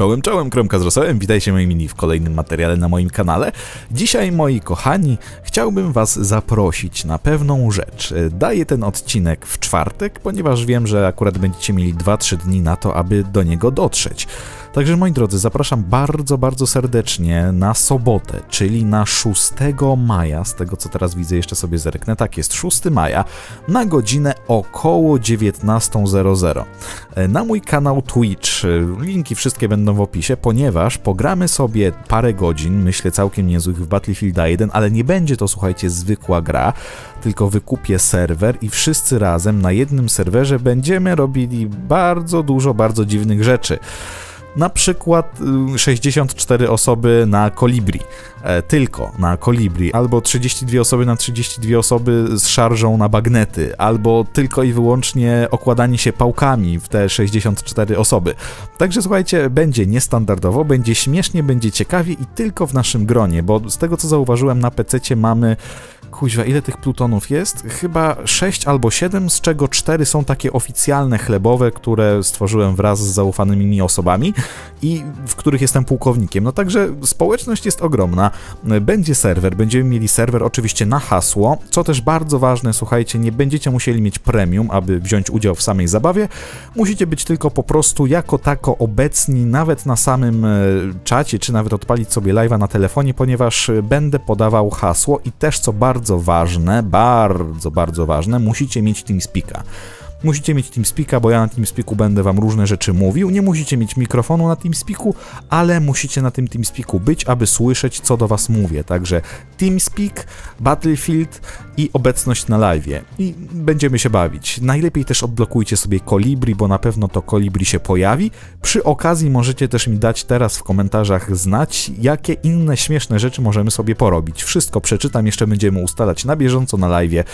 Czołem, czołem, Kromka z Rosołem, witajcie moi mini w kolejnym materiale na moim kanale. Dzisiaj, moi kochani, chciałbym was zaprosić na pewną rzecz. Daję ten odcinek w czwartek, ponieważ wiem, że akurat będziecie mieli 2-3 dni na to, aby do niego dotrzeć. Także moi drodzy, zapraszam bardzo, bardzo serdecznie na sobotę, czyli na 6 maja, z tego co teraz widzę, jeszcze sobie zerknę, tak jest, 6 maja, na godzinę około 19.00. Na mój kanał Twitch, linki wszystkie będą w opisie, ponieważ pogramy sobie parę godzin, myślę całkiem niezłych w Battlefield 1, ale nie będzie to, słuchajcie, zwykła gra, tylko wykupię serwer i wszyscy razem na jednym serwerze będziemy robili bardzo dużo, bardzo dziwnych rzeczy na przykład 64 y, osoby na Kolibri, e, tylko na Kolibri, albo 32 osoby na 32 osoby z szarżą na bagnety, albo tylko i wyłącznie okładanie się pałkami w te 64 osoby. Także słuchajcie, będzie niestandardowo, będzie śmiesznie, będzie ciekawie i tylko w naszym gronie, bo z tego co zauważyłem na PC mamy Kuźwa, ile tych plutonów jest? Chyba 6 albo 7, z czego 4 są takie oficjalne chlebowe, które stworzyłem wraz z zaufanymi mi osobami i w których jestem pułkownikiem. No także społeczność jest ogromna. Będzie serwer, będziemy mieli serwer oczywiście na hasło, co też bardzo ważne, słuchajcie, nie będziecie musieli mieć premium, aby wziąć udział w samej zabawie. Musicie być tylko po prostu jako tako obecni, nawet na samym e, czacie, czy nawet odpalić sobie live'a na telefonie, ponieważ będę podawał hasło i też co bardzo bardzo ważne, bardzo, bardzo ważne, musicie mieć TeamSpeaka. Musicie mieć TeamSpeaka, bo ja na TeamSpeaku będę wam różne rzeczy mówił. Nie musicie mieć mikrofonu na TeamSpeaku, ale musicie na tym TeamSpeaku być, aby słyszeć, co do was mówię. Także TeamSpeak, Battlefield i obecność na live. I będziemy się bawić. Najlepiej też odblokujcie sobie Kolibri, bo na pewno to Kolibri się pojawi. Przy okazji możecie też mi dać teraz w komentarzach znać, jakie inne śmieszne rzeczy możemy sobie porobić. Wszystko przeczytam, jeszcze będziemy ustalać na bieżąco na live.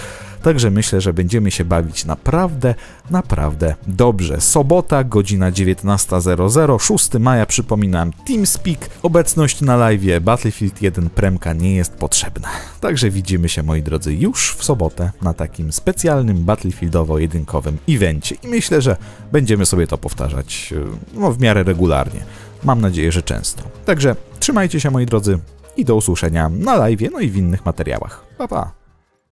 Także myślę, że będziemy się bawić naprawdę, naprawdę dobrze. Sobota, godzina 19.00, 6 maja, przypominam, TeamSpeak, obecność na live, Battlefield 1 premka nie jest potrzebna. Także widzimy się, moi drodzy, już w sobotę na takim specjalnym Battlefieldowo-jedynkowym evencie i myślę, że będziemy sobie to powtarzać e, no, w miarę regularnie. Mam nadzieję, że często. Także trzymajcie się, moi drodzy, i do usłyszenia na live, no i w innych materiałach. Pa, pa!